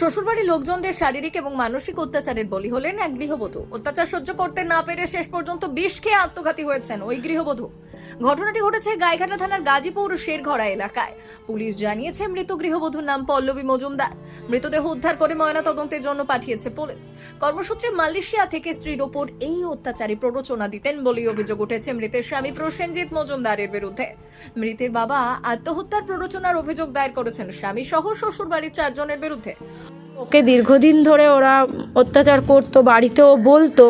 শ্বশুরবাড়ির লোকজনদের শারীরিক এবং মানসিক অত্যাচারের বলি হলেন এক গৃহবধূ। অত্যাচার সহ্য করতে না পেরে শেষ পর্যন্ত বিষ খেয়ে আত্মঘাতী হয়েছেন ওই গৃহবধূ। ঘটনাটি ঘটেছে গাইঘাটা থানার গাজীপুর শেরঘড়া এলাকায়। পুলিশ জানিয়েছে, মৃত গৃহবধূর নাম পল্লবী মজুমদার। মৃতদেহ উদ্ধার করে ময়না তদন্তের জন্য পাঠিয়েছে পুলিশ। কর্মসূত্রে মালয়েশিয়া থেকে স্ত্রীর ওপর এই অত্যাচারী প্ররোচনা দিতেন বলেই অভিযোগ উঠেছে মৃতের স্বামী প্রসেনজিৎ মজুমদারের বিরুদ্ধে। মৃতের বাবা আত্মহত্যার প্ররোচনার অভিযোগ দায়ের করেছেন স্বামী সহ শ্বশুরবাড়ির চারজনের বিরুদ্ধে। ওকে দীর্ঘদিন ধরে ওরা অত্যাচার করতো বাড়িতেও বলতো।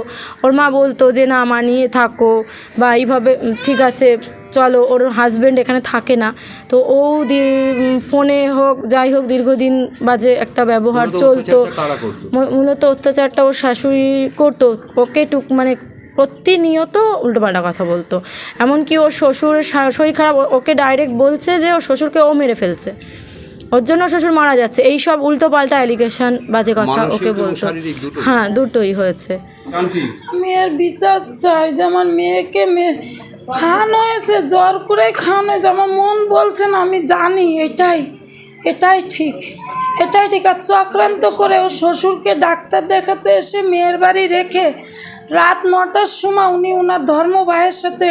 ওর মা বলতো যে না মানিয়ে থাকো বা এইভাবে ঠিক আছে চলো। ওর হাজব্যান্ড এখানে থাকে না। তো ও ফোনে হোক যাই হোক দীর্ঘদিন বাজে একটা ব্যবহার চলতো। মূলত অত্যাচারটা ওর শাশুড়ি করতো। ওকে টুক মানে প্রতিনিয়ত উল্টোপাল্টা কথা বলতো। এমনকি ওর শ্বশুর শরীর খারাপ ওকে ডাইরেক্ট বলছে যে ওর শ্বশুরকে ও মেরে ফেলছে। ওর জন্য শ্বশুর মারা যাচ্ছে। এই সব উল্টো পাল্টা অ্যালিগেশন বাজে কথা ওকে বলতো। হ্যাঁ দুটোই হয়েছে। মেয়ের বিচার চাই যেমন মেয়েকে মেয়ে খাওয়ানো হয়েছে জ্বর করে খাওয়ানো হয়েছে আমার মন বলছে না আমি জানি এটাই এটাই ঠিক এটাই ঠিক। আর চক্রান্ত করে ও শ্বশুরকে ডাক্তার দেখাতে এসে মেয়ের বাড়ি রেখে রাত নটার সময় উনি ওনার ধর্ম ভাইয়ের সাথে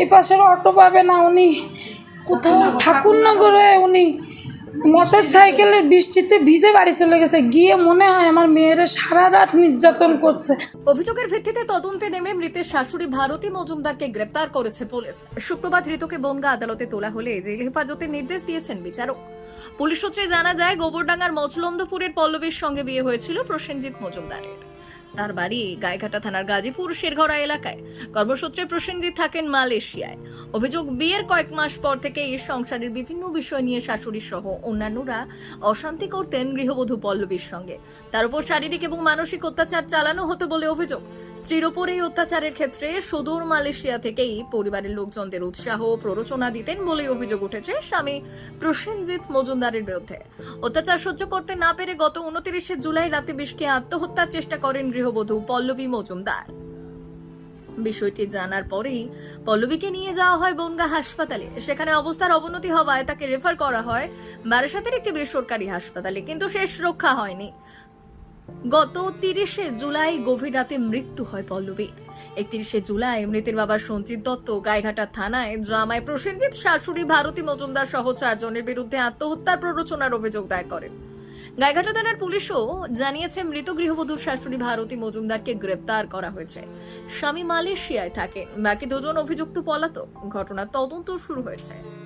এ পাশের অটো পাবে না উনি কোথাও ঠাকুরনগরে উনি মোটর সাইকেলের বৃষ্টিতে ভিজে বাড়ি চলে গেছে। গিয়ে মনে হয় আমার মেয়েরা সারা রাত নির্যাতন করছে। অভিযোগের ভিত্তিতে তদন্তে নেমে মৃতের শাশুড়ি ভারতী মজুমদারকে গ্রেপ্তার করেছে পুলিশ। শুক্রবার ধৃতকে বনগা আদালতে তোলা হলে জেল হেফাজতের নির্দেশ দিয়েছেন বিচারক। পুলিশ সূত্রে জানা যায়, গোবরডাঙ্গার মচলন্দপুরের পল্লবীর সঙ্গে বিয়ে হয়েছিল প্রসেনজিৎ মজুমদারের। তার বাড়ি গাইঘাটা থানার গাজীপুর শেরঘরা এলাকায়। কর্মসূত্রে প্রসেনজিৎ থাকেন মালয়েশিয়ায়। অভিযোগ, বিয়ের কয়েক মাস পর থেকে এই সংসারের বিভিন্ন বিষয় নিয়ে শাশুড়ি সহ অন্যান্যরা অশান্তি করতেন গৃহবধূ পল্লবীর সঙ্গে। তার উপর শারীরিক এবং মানসিক অত্যাচার চালানো হতো বলে অভিযোগ। স্ত্রীর ওপর এই অত্যাচারের ক্ষেত্রে সুদূর মালয়েশিয়া থেকেই পরিবারের লোকজনদের উৎসাহ প্ররোচনা দিতেন বলে অভিযোগ উঠেছে স্বামী প্রসেনজিৎ মজুমদারের বিরুদ্ধে। অত্যাচার সহ্য করতে না পেরে গত উনত্রিশে জুলাই রাতে বৃষ্টি আত্মহত্যার চেষ্টা করেন গৃহবধূ পল্লবী মজুমদার। বিষয়টি জানার পরেই পল্লবীকে নিয়ে যাওয়া হয় বনগা হাসপাতালে। সেখানে অবস্থার অবনতি হওয়ায় তাকে রেফার করা হয় বারাসাতের একটি বেসরকারি হাসপাতালে, কিন্তু শেষ রক্ষা হয়নি। গত তিরিশে জুলাই গভীর রাতে মৃত্যু হয় পল্লবীর। একত্রিশে জুলাই মৃতের বাবা সঞ্জিত দত্ত গাইঘাটা থানায় জামাই প্রসেনজিৎ শাশুড়ি ভারতী মজুমদার সহ চারজনের বিরুদ্ধে আত্মহত্যার প্ররোচনার অভিযোগ দায়ের করেন। গাইঘাটা থানার পুলিশও জানিয়েছে, মৃত গৃহবধূর শাশুড়ি ভারতী মজুমদারকে গ্রেপ্তার করা হয়েছে। স্বামী মালয়েশিয়ায় থাকে। বাকি দুজন অভিযুক্ত পলাতক। ঘটনার তদন্ত শুরু হয়েছে।